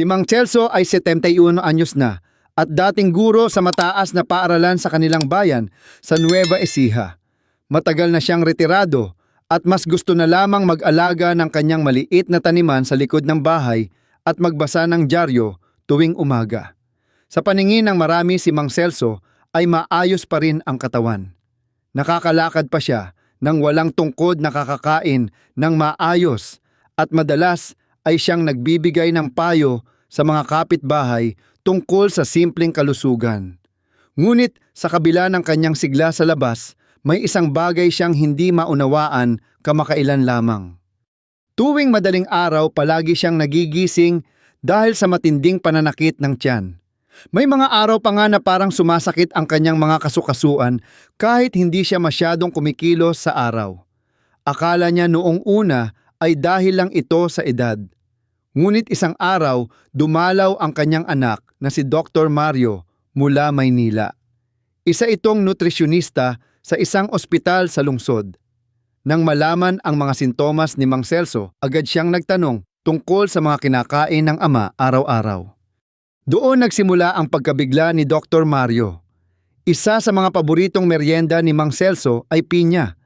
Si Mang Celso ay 71 anyos na at dating guro sa mataas na paaralan sa kanilang bayan sa Nueva Ecija. Matagal na siyang retirado at mas gusto na lamang mag-alaga ng kanyang maliit na taniman sa likod ng bahay at magbasa ng dyaryo tuwing umaga. Sa paningin ng marami si Mang Celso ay maayos pa rin ang katawan. Nakakalakad pa siya nang walang tungkod nakakakain ng maayos at madalas ay siyang nagbibigay ng payo sa mga kapitbahay tungkol sa simpleng kalusugan. Ngunit sa kabila ng kanyang sigla sa labas, may isang bagay siyang hindi maunawaan kamakailan lamang. Tuwing madaling araw palagi siyang nagigising dahil sa matinding pananakit ng tiyan. May mga araw pa nga na parang sumasakit ang kanyang mga kasukasuan kahit hindi siya masyadong kumikilos sa araw. Akala niya noong una ay dahil lang ito sa edad. Ngunit isang araw, dumalaw ang kanyang anak na si Dr. Mario mula Maynila. Isa itong nutrisyonista sa isang ospital sa lungsod. Nang malaman ang mga sintomas ni Mang Celso, agad siyang nagtanong tungkol sa mga kinakain ng ama araw-araw. Doon nagsimula ang pagkabigla ni Dr. Mario. Isa sa mga paboritong merienda ni Mang Celso ay pinya.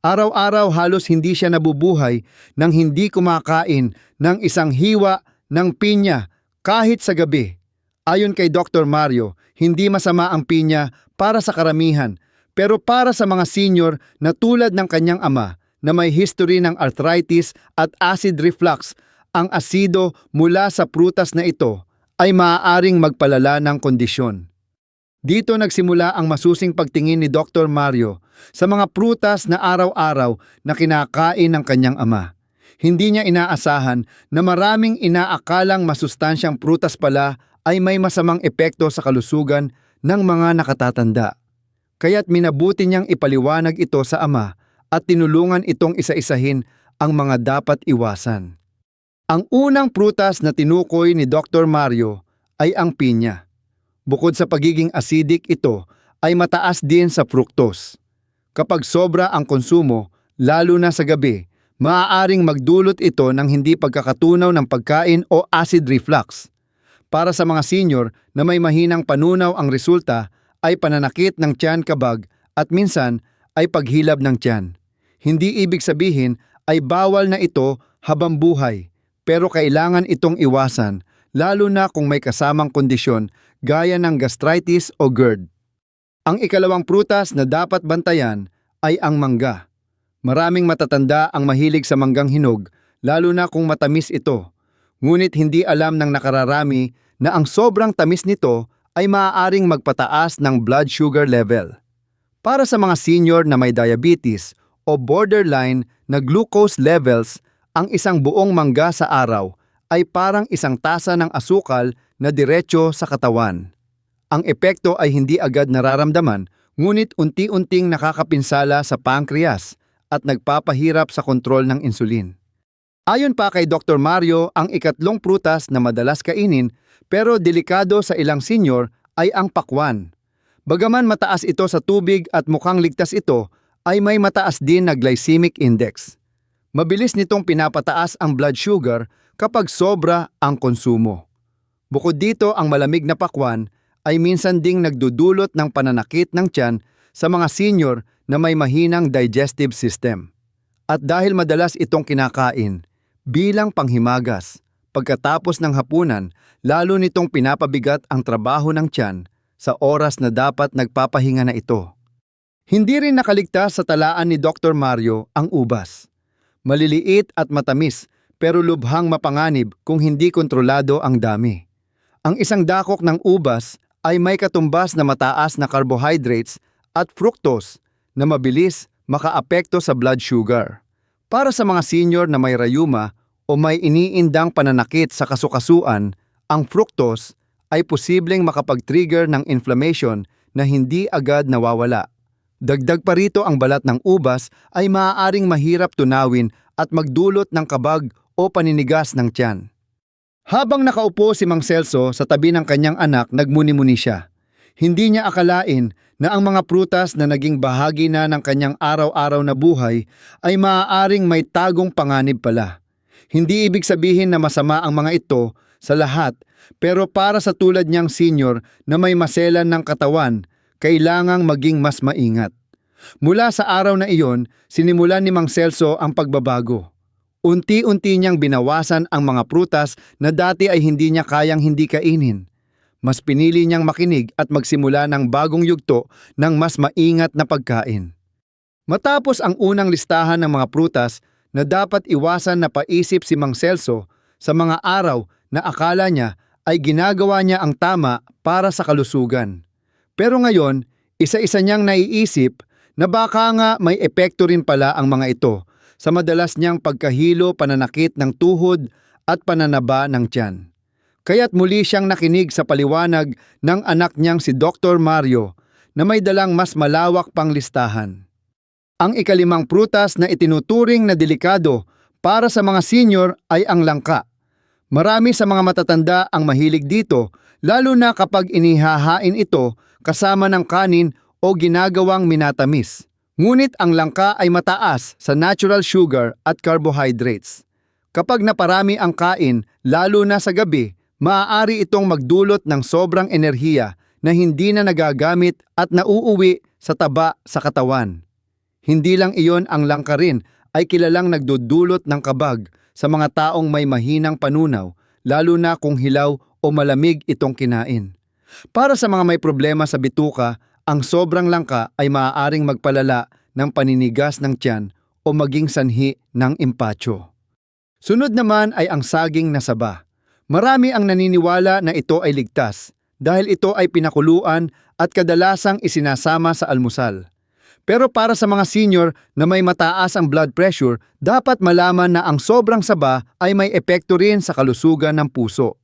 Araw-araw halos hindi siya nabubuhay nang hindi kumakain ng isang hiwa ng pinya kahit sa gabi. Ayon kay Dr. Mario, hindi masama ang pinya para sa karamihan pero para sa mga senior na tulad ng kanyang ama na may history ng arthritis at acid reflux, ang asido mula sa prutas na ito ay maaaring magpalala ng kondisyon. Dito nagsimula ang masusing pagtingin ni Dr. Mario sa mga prutas na araw-araw na kinakain ng kanyang ama. Hindi niya inaasahan na maraming inaakalang masustansyang prutas pala ay may masamang epekto sa kalusugan ng mga nakatatanda. Kaya't minabuti niyang ipaliwanag ito sa ama at tinulungan itong isa-isahin ang mga dapat iwasan. Ang unang prutas na tinukoy ni Dr. Mario ay ang pinya. Bukod sa pagiging acidic ito, ay mataas din sa fructose. Kapag sobra ang konsumo, lalo na sa gabi, maaaring magdulot ito ng hindi pagkakatunaw ng pagkain o acid reflux. Para sa mga senior na may mahinang panunaw ang resulta ay pananakit ng tiyan kabag at minsan ay paghilab ng tiyan. Hindi ibig sabihin ay bawal na ito habang buhay, pero kailangan itong iwasan lalo na kung may kasamang kondisyon gaya ng gastritis o GERD. Ang ikalawang prutas na dapat bantayan ay ang mangga. Maraming matatanda ang mahilig sa manggang hinog, lalo na kung matamis ito. Ngunit hindi alam ng nakararami na ang sobrang tamis nito ay maaaring magpataas ng blood sugar level. Para sa mga senior na may diabetes o borderline na glucose levels, ang isang buong mangga sa araw ay parang isang tasa ng asukal na diretsyo sa katawan. Ang epekto ay hindi agad nararamdaman, ngunit unti-unting nakakapinsala sa pancreas at nagpapahirap sa kontrol ng insulin. Ayon pa kay Dr. Mario, ang ikatlong prutas na madalas kainin pero delikado sa ilang senior ay ang pakwan. Bagaman mataas ito sa tubig at mukhang ligtas ito, ay may mataas din na glycemic index. Mabilis nitong pinapataas ang blood sugar kapag sobra ang konsumo. Bukod dito, ang malamig na pakwan ay minsan ding nagdudulot ng pananakit ng tiyan sa mga senior na may mahinang digestive system. At dahil madalas itong kinakain, bilang panghimagas, pagkatapos ng hapunan, lalo nitong pinapabigat ang trabaho ng tiyan sa oras na dapat nagpapahinga na ito. Hindi rin nakaligtas sa talaan ni Dr. Mario ang ubas. Maliliit at matamis pero lubhang mapanganib kung hindi kontrolado ang dami. Ang isang dakok ng ubas ay may katumbas na mataas na carbohydrates at fructose na mabilis makaapekto sa blood sugar. Para sa mga senior na may rayuma o may iniindang pananakit sa kasukasuan, ang fructose ay posibleng makapag-trigger ng inflammation na hindi agad nawawala. Dagdag pa rito ang balat ng ubas ay maaaring mahirap tunawin at magdulot ng kabag o paninigas ng tiyan. Habang nakaupo si Mang Celso sa tabi ng kanyang anak, nagmuni-muni siya. Hindi niya akalain na ang mga prutas na naging bahagi na ng kanyang araw-araw na buhay ay maaaring may tagong panganib pala. Hindi ibig sabihin na masama ang mga ito sa lahat pero para sa tulad niyang senior na may maselan ng katawan, kailangang maging mas maingat. Mula sa araw na iyon, sinimulan ni Mang Celso ang pagbabago. Unti-unti niyang binawasan ang mga prutas na dati ay hindi niya kayang hindi kainin. Mas pinili niyang makinig at magsimula ng bagong yugto ng mas maingat na pagkain. Matapos ang unang listahan ng mga prutas na dapat iwasan na paisip si Mang Celso sa mga araw na akala niya ay ginagawa niya ang tama para sa kalusugan. Pero ngayon, isa-isa niyang naiisip na baka nga may epekto rin pala ang mga ito sa madalas niyang pagkahilo, pananakit ng tuhod at pananaba ng tiyan. Kaya't muli siyang nakinig sa paliwanag ng anak niyang si Dr. Mario na may dalang mas malawak pang listahan. Ang ikalimang prutas na itinuturing na delikado para sa mga senior ay ang langka. Marami sa mga matatanda ang mahilig dito, lalo na kapag inihahain ito kasama ng kanin o ginagawang minatamis. Ngunit ang langka ay mataas sa natural sugar at carbohydrates. Kapag naparami ang kain, lalo na sa gabi, maaari itong magdulot ng sobrang enerhiya na hindi na nagagamit at nauuwi sa taba sa katawan. Hindi lang iyon ang langka rin ay kilalang nagdudulot ng kabag sa mga taong may mahinang panunaw, lalo na kung hilaw o malamig itong kinain. Para sa mga may problema sa bituka, ang sobrang langka ay maaaring magpalala ng paninigas ng tiyan o maging sanhi ng impacho. Sunod naman ay ang saging na saba. Marami ang naniniwala na ito ay ligtas dahil ito ay pinakuluan at kadalasang isinasama sa almusal. Pero para sa mga senior na may mataas ang blood pressure, dapat malaman na ang sobrang saba ay may epekto rin sa kalusugan ng puso.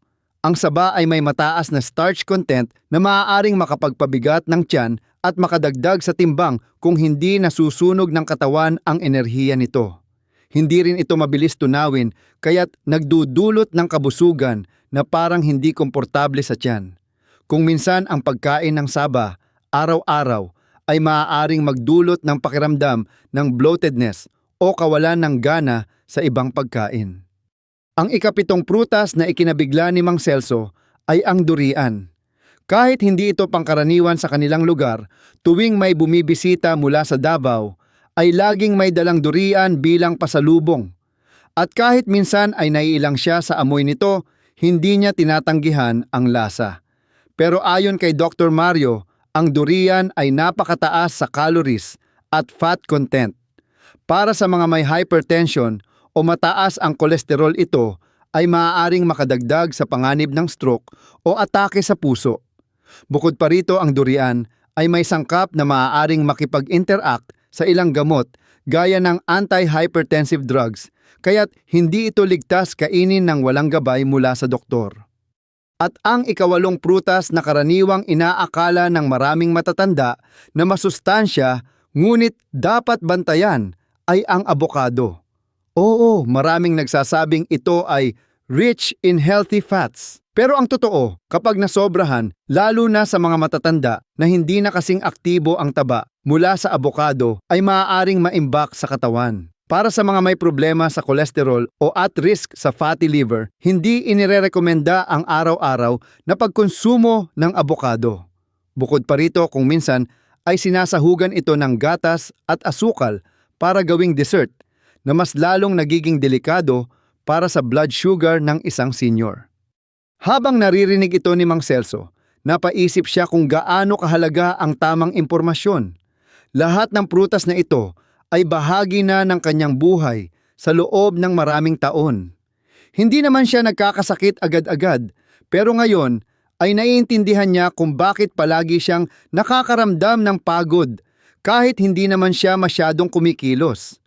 Ang saba ay may mataas na starch content na maaaring makapagpabigat ng tiyan at makadagdag sa timbang kung hindi nasusunog ng katawan ang enerhiya nito. Hindi rin ito mabilis tunawin kaya't nagdudulot ng kabusugan na parang hindi komportable sa tiyan. Kung minsan ang pagkain ng saba, araw-araw, ay maaaring magdulot ng pakiramdam ng bloatedness o kawalan ng gana sa ibang pagkain. Ang ikapitong prutas na ikinabigla ni Mang Celso ay ang durian. Kahit hindi ito pangkaraniwan sa kanilang lugar, tuwing may bumibisita mula sa Davao, ay laging may dalang durian bilang pasalubong. At kahit minsan ay naiilang siya sa amoy nito, hindi niya tinatanggihan ang lasa. Pero ayon kay Dr. Mario, ang durian ay napakataas sa calories at fat content. Para sa mga may hypertension o mataas ang kolesterol ito ay maaaring makadagdag sa panganib ng stroke o atake sa puso. Bukod pa rito ang durian ay may sangkap na maaaring makipag-interact sa ilang gamot gaya ng anti-hypertensive drugs kaya't hindi ito ligtas kainin ng walang gabay mula sa doktor. At ang ikawalong prutas na karaniwang inaakala ng maraming matatanda na masustansya ngunit dapat bantayan ay ang abokado. Oo, maraming nagsasabing ito ay rich in healthy fats. Pero ang totoo, kapag nasobrahan, lalo na sa mga matatanda na hindi na kasing aktibo ang taba mula sa abokado ay maaaring maimbak sa katawan. Para sa mga may problema sa kolesterol o at risk sa fatty liver, hindi inirerekomenda ang araw-araw na pagkonsumo ng abokado. Bukod pa rito kung minsan ay sinasahugan ito ng gatas at asukal para gawing dessert na mas lalong nagiging delikado para sa blood sugar ng isang senior. Habang naririnig ito ni Mang Celso, napaisip siya kung gaano kahalaga ang tamang impormasyon. Lahat ng prutas na ito ay bahagi na ng kanyang buhay sa loob ng maraming taon. Hindi naman siya nagkakasakit agad-agad, pero ngayon ay naiintindihan niya kung bakit palagi siyang nakakaramdam ng pagod kahit hindi naman siya masyadong kumikilos.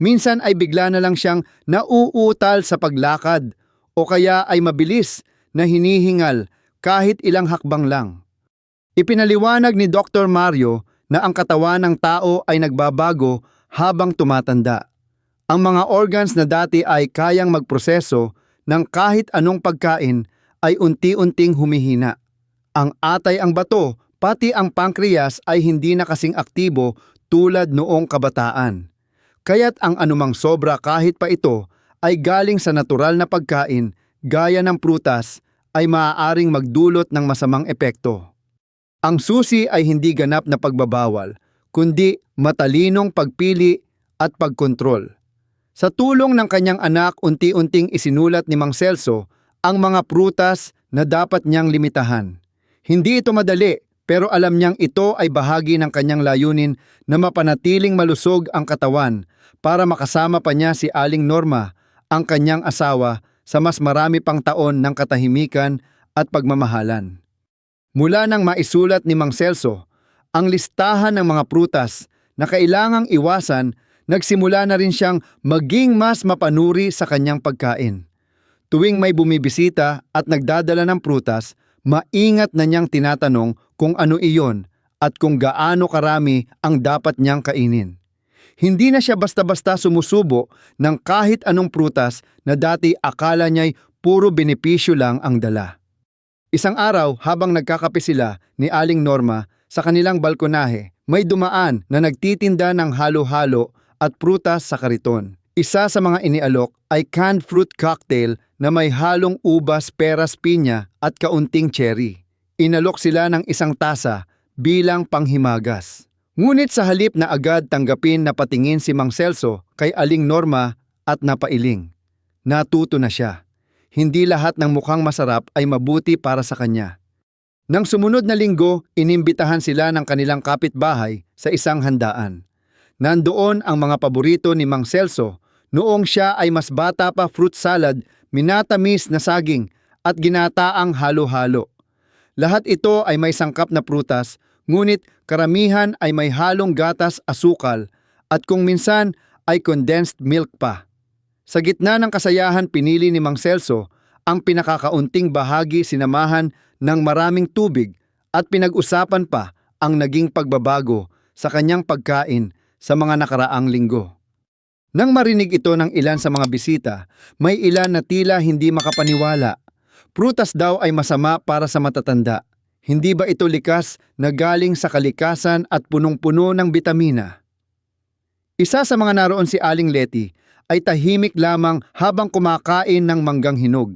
Minsan ay bigla na lang siyang nauutal sa paglakad o kaya ay mabilis na hinihingal kahit ilang hakbang lang. Ipinaliwanag ni Dr. Mario na ang katawan ng tao ay nagbabago habang tumatanda. Ang mga organs na dati ay kayang magproseso ng kahit anong pagkain ay unti-unting humihina. Ang atay ang bato, pati ang pancreas ay hindi na kasing aktibo tulad noong kabataan. Kaya't ang anumang sobra kahit pa ito ay galing sa natural na pagkain gaya ng prutas, ay maaaring magdulot ng masamang epekto. Ang susi ay hindi ganap na pagbabawal, kundi matalinong pagpili at pagkontrol. Sa tulong ng kanyang anak, unti-unting isinulat ni Mang Celso ang mga prutas na dapat niyang limitahan. Hindi ito madali, pero alam niyang ito ay bahagi ng kanyang layunin na mapanatiling malusog ang katawan para makasama pa niya si Aling Norma, ang kanyang asawa, sa mas marami pang taon ng katahimikan at pagmamahalan. Mula nang maisulat ni Mang Celso ang listahan ng mga prutas na kailangang iwasan, nagsimula na rin siyang maging mas mapanuri sa kanyang pagkain. Tuwing may bumibisita at nagdadala ng prutas, maingat na niyang tinatanong kung ano iyon at kung gaano karami ang dapat niyang kainin. Hindi na siya basta-basta sumusubo ng kahit anong prutas na dati akala niya'y puro benepisyo lang ang dala. Isang araw habang nagkakape sila ni Aling Norma sa kanilang balkonahe, may dumaan na nagtitinda ng halo-halo at prutas sa kariton. Isa sa mga inialok ay canned fruit cocktail na may halong ubas, peras, pinya at kaunting cherry. Inalok sila ng isang tasa bilang panghimagas. Ngunit sa halip na agad tanggapin na patingin si Mang Celso kay Aling Norma at napailing. Natuto na siya. Hindi lahat ng mukhang masarap ay mabuti para sa kanya. Nang sumunod na linggo, inimbitahan sila ng kanilang kapitbahay sa isang handaan. Nandoon ang mga paborito ni Mang Celso noong siya ay mas bata pa fruit salad, minatamis na saging at ginataang halo-halo. Lahat ito ay may sangkap na prutas, ngunit karamihan ay may halong gatas asukal at kung minsan ay condensed milk pa. Sa gitna ng kasayahan pinili ni Mang Celso ang pinakakaunting bahagi sinamahan ng maraming tubig at pinag-usapan pa ang naging pagbabago sa kanyang pagkain sa mga nakaraang linggo. Nang marinig ito ng ilan sa mga bisita, may ilan na tila hindi makapaniwala. Prutas daw ay masama para sa matatanda. Hindi ba ito likas na galing sa kalikasan at punong-puno ng bitamina? Isa sa mga naroon si Aling Leti ay tahimik lamang habang kumakain ng manggang hinog.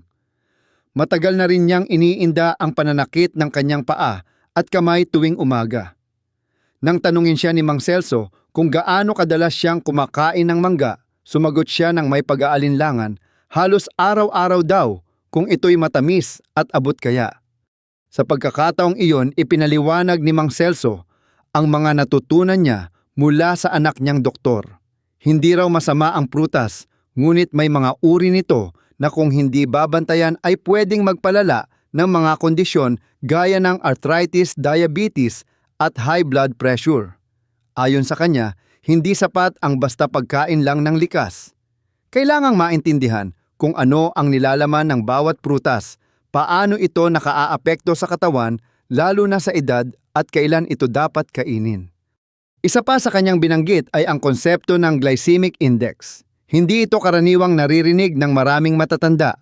Matagal na rin niyang iniinda ang pananakit ng kanyang paa at kamay tuwing umaga. Nang tanungin siya ni Mang Celso kung gaano kadalas siyang kumakain ng mangga, sumagot siya ng may pag-aalinlangan, halos araw-araw daw kung ito'y matamis at abot kaya. Sa pagkakataong iyon, ipinaliwanag ni Mang Celso ang mga natutunan niya mula sa anak niyang doktor. Hindi raw masama ang prutas, ngunit may mga uri nito na kung hindi babantayan ay pwedeng magpalala ng mga kondisyon gaya ng arthritis, diabetes at high blood pressure. Ayon sa kanya, hindi sapat ang basta pagkain lang ng likas. Kailangang maintindihan kung ano ang nilalaman ng bawat prutas, paano ito nakaaapekto sa katawan lalo na sa edad at kailan ito dapat kainin. Isa pa sa kanyang binanggit ay ang konsepto ng glycemic index. Hindi ito karaniwang naririnig ng maraming matatanda.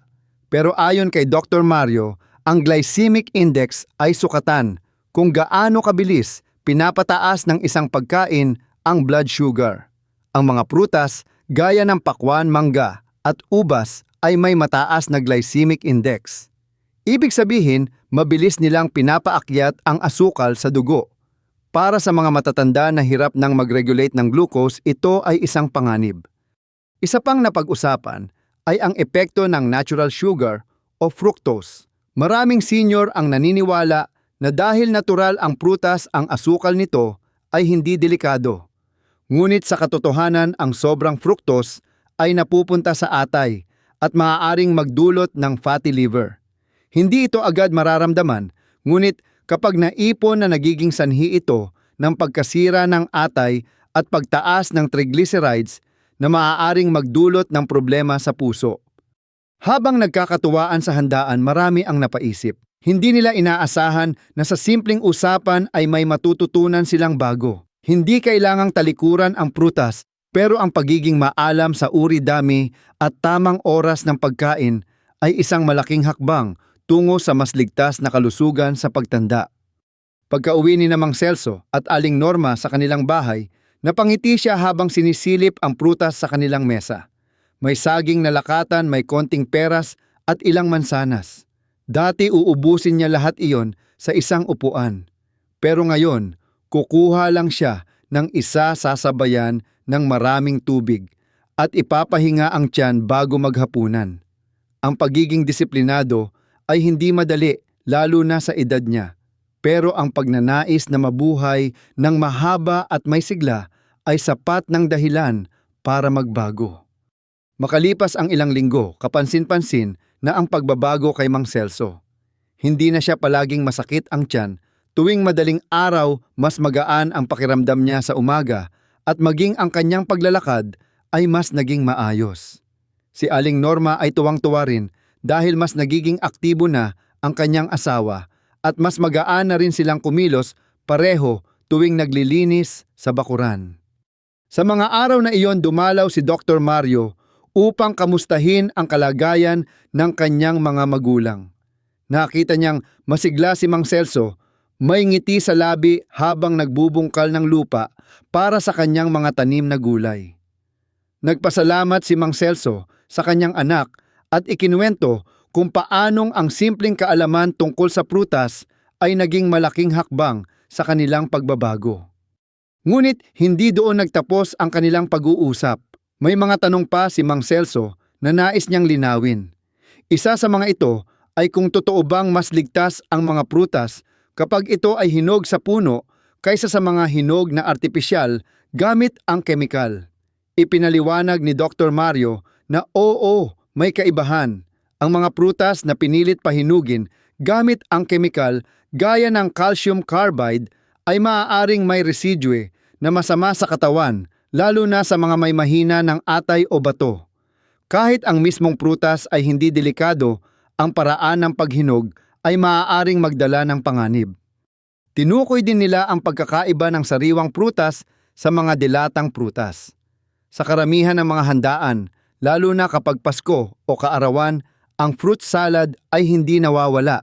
Pero ayon kay Dr. Mario, ang glycemic index ay sukatan kung gaano kabilis pinapataas ng isang pagkain ang blood sugar. Ang mga prutas, gaya ng pakwan, mangga at ubas ay may mataas na glycemic index. Ibig sabihin, mabilis nilang pinapaakyat ang asukal sa dugo. Para sa mga matatanda na hirap ng mag-regulate ng glucose, ito ay isang panganib. Isa pang napag-usapan ay ang epekto ng natural sugar o fructose. Maraming senior ang naniniwala na dahil natural ang prutas ang asukal nito ay hindi delikado. Ngunit sa katotohanan ang sobrang fructose ay napupunta sa atay at maaaring magdulot ng fatty liver. Hindi ito agad mararamdaman, ngunit kapag naipon na nagiging sanhi ito ng pagkasira ng atay at pagtaas ng triglycerides na maaaring magdulot ng problema sa puso. Habang nagkakatuwaan sa handaan, marami ang napaisip. Hindi nila inaasahan na sa simpleng usapan ay may matututunan silang bago. Hindi kailangang talikuran ang prutas, pero ang pagiging maalam sa uri dami at tamang oras ng pagkain ay isang malaking hakbang tungo sa mas ligtas na kalusugan sa pagtanda. Pagka-uwi ni Namang Celso at Aling Norma sa kanilang bahay, napangiti siya habang sinisilip ang prutas sa kanilang mesa. May saging na lakatan, may konting peras at ilang mansanas. Dati uubusin niya lahat iyon sa isang upuan. Pero ngayon, kukuha lang siya ng isa sasabayan ng maraming tubig at ipapahinga ang tiyan bago maghapunan. Ang pagiging disiplinado ay hindi madali lalo na sa edad niya. Pero ang pagnanais na mabuhay ng mahaba at may sigla ay sapat ng dahilan para magbago. Makalipas ang ilang linggo, kapansin-pansin na ang pagbabago kay Mang Celso. Hindi na siya palaging masakit ang tiyan, tuwing madaling araw mas magaan ang pakiramdam niya sa umaga at maging ang kanyang paglalakad ay mas naging maayos. Si Aling Norma ay tuwang-tuwa rin dahil mas nagiging aktibo na ang kanyang asawa at mas magaan na rin silang kumilos pareho tuwing naglilinis sa bakuran. Sa mga araw na iyon dumalaw si Dr. Mario upang kamustahin ang kalagayan ng kanyang mga magulang. Nakita niyang masigla si Mang Celso, may ngiti sa labi habang nagbubungkal ng lupa para sa kanyang mga tanim na gulay. Nagpasalamat si Mang Celso sa kanyang anak at ikinuwento kung paanong ang simpleng kaalaman tungkol sa prutas ay naging malaking hakbang sa kanilang pagbabago. Ngunit hindi doon nagtapos ang kanilang pag-uusap. May mga tanong pa si Mang Celso na nais niyang linawin. Isa sa mga ito ay kung totoo bang mas ligtas ang mga prutas kapag ito ay hinog sa puno kaysa sa mga hinog na artipisyal gamit ang kemikal. Ipinaliwanag ni Dr. Mario na oo, may kaibahan. Ang mga prutas na pinilit pahinugin gamit ang kemikal gaya ng calcium carbide ay maaaring may residue na masama sa katawan lalo na sa mga may mahina ng atay o bato. Kahit ang mismong prutas ay hindi delikado, ang paraan ng paghinog ay maaaring magdala ng panganib. Tinukoy din nila ang pagkakaiba ng sariwang prutas sa mga dilatang prutas. Sa karamihan ng mga handaan, lalo na kapag Pasko o kaarawan, ang fruit salad ay hindi nawawala.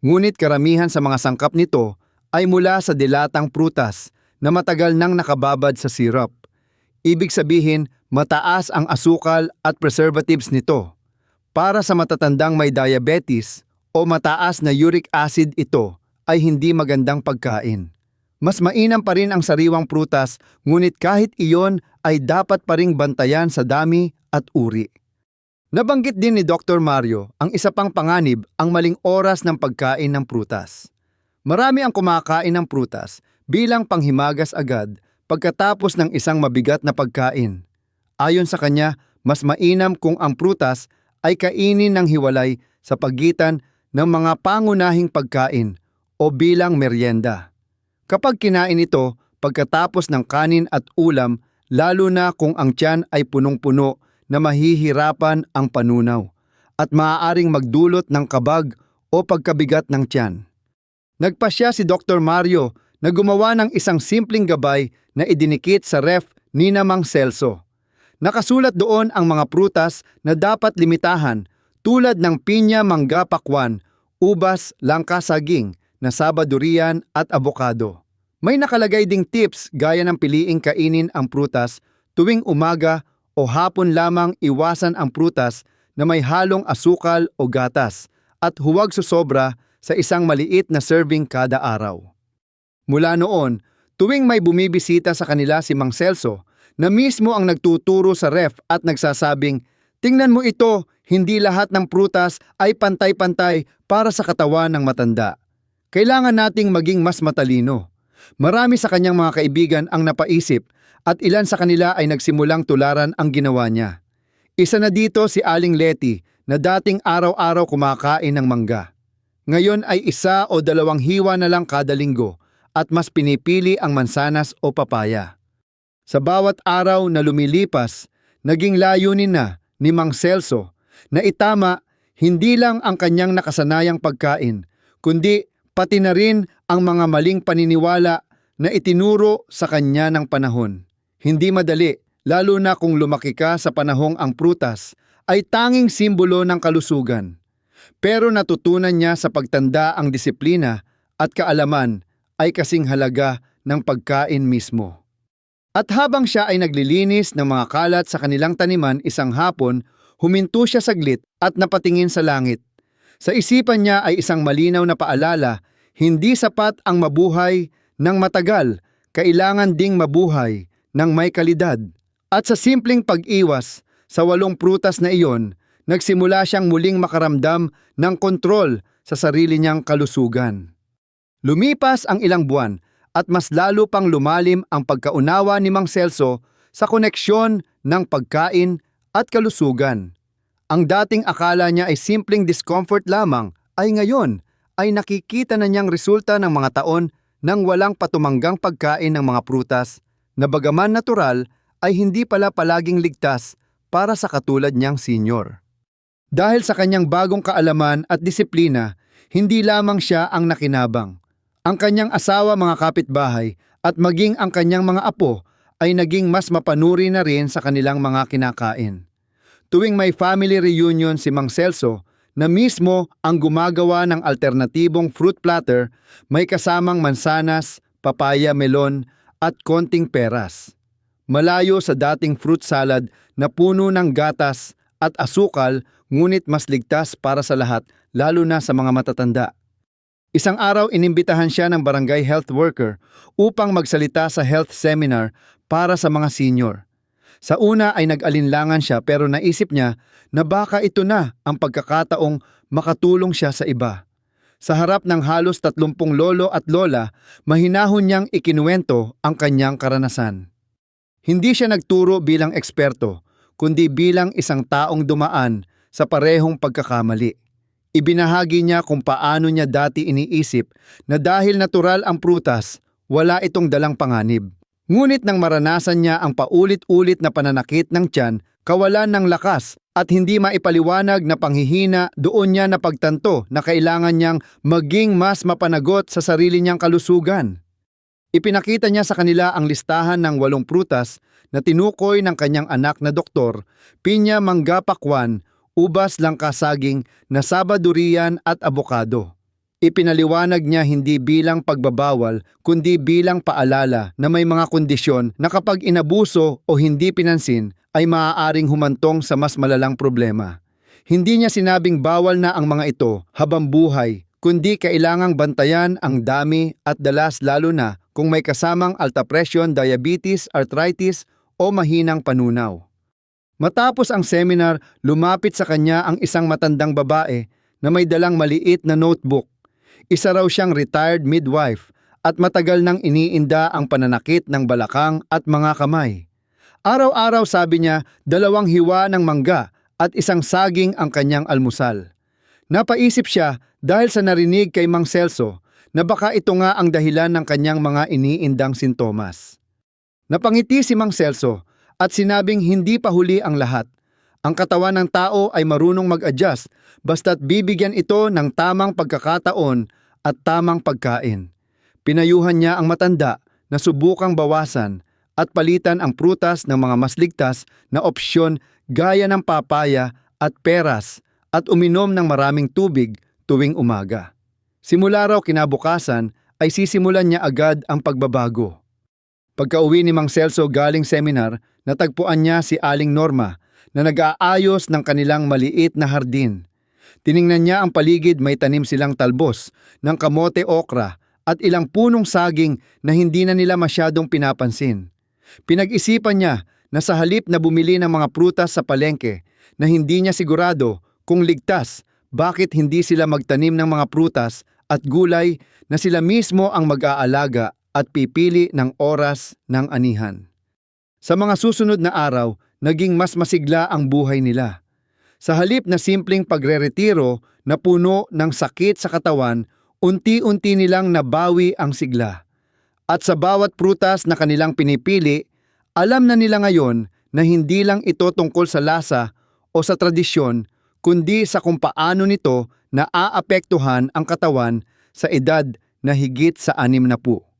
Ngunit karamihan sa mga sangkap nito ay mula sa dilatang prutas na matagal nang nakababad sa syrup. Ibig sabihin, mataas ang asukal at preservatives nito. Para sa matatandang may diabetes o mataas na uric acid ito ay hindi magandang pagkain. Mas mainam pa rin ang sariwang prutas ngunit kahit iyon ay dapat pa ring bantayan sa dami at uri. Nabanggit din ni Dr. Mario ang isa pang panganib ang maling oras ng pagkain ng prutas. Marami ang kumakain ng prutas bilang panghimagas agad pagkatapos ng isang mabigat na pagkain. Ayon sa kanya, mas mainam kung ang prutas ay kainin ng hiwalay sa pagitan ng mga pangunahing pagkain o bilang merienda. Kapag kinain ito pagkatapos ng kanin at ulam, lalo na kung ang tiyan ay punong-puno na mahihirapan ang panunaw at maaaring magdulot ng kabag o pagkabigat ng tiyan. Nagpasya si Dr. Mario na gumawa ng isang simpleng gabay na idinikit sa ref ni Namang Celso. Nakasulat doon ang mga prutas na dapat limitahan tulad ng pinya, mangga, pakwan, ubas, langka, saging, nasaba durian at abokado. May nakalagay ding tips gaya ng piliing kainin ang prutas tuwing umaga o hapon lamang iwasan ang prutas na may halong asukal o gatas at huwag susobra sa isang maliit na serving kada araw. Mula noon, tuwing may bumibisita sa kanila si Mang Celso na mismo ang nagtuturo sa ref at nagsasabing, Tingnan mo ito, hindi lahat ng prutas ay pantay-pantay para sa katawan ng matanda. Kailangan nating maging mas matalino. Marami sa kanyang mga kaibigan ang napaisip at ilan sa kanila ay nagsimulang tularan ang ginawa niya. Isa na dito si Aling Leti na dating araw-araw kumakain ng mangga. Ngayon ay isa o dalawang hiwa na lang kada linggo at mas pinipili ang mansanas o papaya. Sa bawat araw na lumilipas, naging layunin na ni Mang Celso na itama hindi lang ang kanyang nakasanayang pagkain, kundi pati na rin ang mga maling paniniwala na itinuro sa kanya ng panahon. Hindi madali, lalo na kung lumaki ka sa panahong ang prutas ay tanging simbolo ng kalusugan. Pero natutunan niya sa pagtanda ang disiplina at kaalaman ay kasing halaga ng pagkain mismo. At habang siya ay naglilinis ng mga kalat sa kanilang taniman isang hapon, Huminto siya saglit at napatingin sa langit. Sa isipan niya ay isang malinaw na paalala, hindi sapat ang mabuhay ng matagal, kailangan ding mabuhay ng may kalidad. At sa simpleng pag-iwas sa walong prutas na iyon, nagsimula siyang muling makaramdam ng kontrol sa sarili niyang kalusugan. Lumipas ang ilang buwan at mas lalo pang lumalim ang pagkaunawa ni Mang Celso sa koneksyon ng pagkain at kalusugan. Ang dating akala niya ay simpleng discomfort lamang ay ngayon ay nakikita na niyang resulta ng mga taon ng walang patumanggang pagkain ng mga prutas na bagaman natural ay hindi pala palaging ligtas para sa katulad niyang senior. Dahil sa kanyang bagong kaalaman at disiplina, hindi lamang siya ang nakinabang. Ang kanyang asawa mga kapitbahay at maging ang kanyang mga apo ay naging mas mapanuri na rin sa kanilang mga kinakain. Tuwing may family reunion si Mang Celso, na mismo ang gumagawa ng alternatibong fruit platter, may kasamang mansanas, papaya, melon at konting peras. Malayo sa dating fruit salad na puno ng gatas at asukal ngunit mas ligtas para sa lahat lalo na sa mga matatanda. Isang araw inimbitahan siya ng barangay health worker upang magsalita sa health seminar para sa mga senior. Sa una ay nag-alinlangan siya pero naisip niya na baka ito na ang pagkakataong makatulong siya sa iba. Sa harap ng halos tatlumpung lolo at lola, mahinahon niyang ikinuwento ang kanyang karanasan. Hindi siya nagturo bilang eksperto, kundi bilang isang taong dumaan sa parehong pagkakamali. Ibinahagi niya kung paano niya dati iniisip na dahil natural ang prutas, wala itong dalang panganib. Ngunit nang maranasan niya ang paulit-ulit na pananakit ng tiyan, kawalan ng lakas at hindi maipaliwanag na panghihina, doon niya napagtanto na kailangan niyang maging mas mapanagot sa sarili niyang kalusugan. Ipinakita niya sa kanila ang listahan ng walong prutas na tinukoy ng kanyang anak na doktor, pinya mangga pakwan, ubas langka saging, nasaba durian at abokado. Ipinaliwanag niya hindi bilang pagbabawal kundi bilang paalala na may mga kondisyon na kapag inabuso o hindi pinansin ay maaaring humantong sa mas malalang problema. Hindi niya sinabing bawal na ang mga ito habang buhay, kundi kailangang bantayan ang dami at dalas lalo na kung may kasamang alta presyon, diabetes, arthritis o mahinang panunaw. Matapos ang seminar, lumapit sa kanya ang isang matandang babae na may dalang maliit na notebook. Isa raw siyang retired midwife at matagal nang iniinda ang pananakit ng balakang at mga kamay. Araw-araw sabi niya, dalawang hiwa ng mangga at isang saging ang kanyang almusal. Napaisip siya dahil sa narinig kay Mang Celso na baka ito nga ang dahilan ng kanyang mga iniindang sintomas. Napangiti si Mang Celso at sinabing hindi pa huli ang lahat. Ang katawan ng tao ay marunong mag-adjust basta't bibigyan ito ng tamang pagkakataon at tamang pagkain. Pinayuhan niya ang matanda na subukang bawasan at palitan ang prutas ng mga mas ligtas na opsyon gaya ng papaya at peras at uminom ng maraming tubig tuwing umaga. Simula raw kinabukasan ay sisimulan niya agad ang pagbabago. Pagka-uwi ni Mang Celso galing seminar, natagpuan niya si Aling Norma na nag-aayos ng kanilang maliit na hardin. Tiningnan niya ang paligid may tanim silang talbos ng kamote okra at ilang punong saging na hindi na nila masyadong pinapansin. Pinag-isipan niya na sa halip na bumili ng mga prutas sa palengke na hindi niya sigurado kung ligtas bakit hindi sila magtanim ng mga prutas at gulay na sila mismo ang mag-aalaga at pipili ng oras ng anihan. Sa mga susunod na araw, naging mas masigla ang buhay nila. Sa halip na simpleng pagre-retiro na puno ng sakit sa katawan, unti-unti nilang nabawi ang sigla. At sa bawat prutas na kanilang pinipili, alam na nila ngayon na hindi lang ito tungkol sa lasa o sa tradisyon, kundi sa kung paano nito naaapektuhan ang katawan sa edad na higit sa anim na po.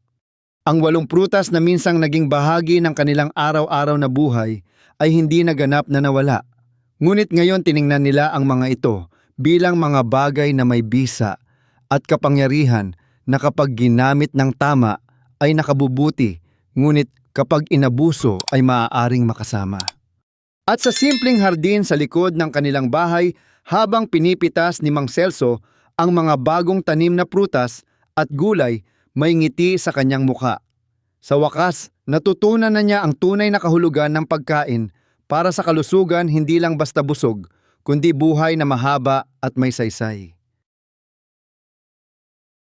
Ang walong prutas na minsang naging bahagi ng kanilang araw-araw na buhay ay hindi naganap na nawala. Ngunit ngayon tiningnan nila ang mga ito bilang mga bagay na may bisa at kapangyarihan na kapag ginamit ng tama ay nakabubuti, ngunit kapag inabuso ay maaaring makasama. At sa simpleng hardin sa likod ng kanilang bahay habang pinipitas ni Mang Celso ang mga bagong tanim na prutas at gulay, may ngiti sa kanyang muka. Sa wakas, natutunan na niya ang tunay na kahulugan ng pagkain para sa kalusugan hindi lang basta busog, kundi buhay na mahaba at may saysay.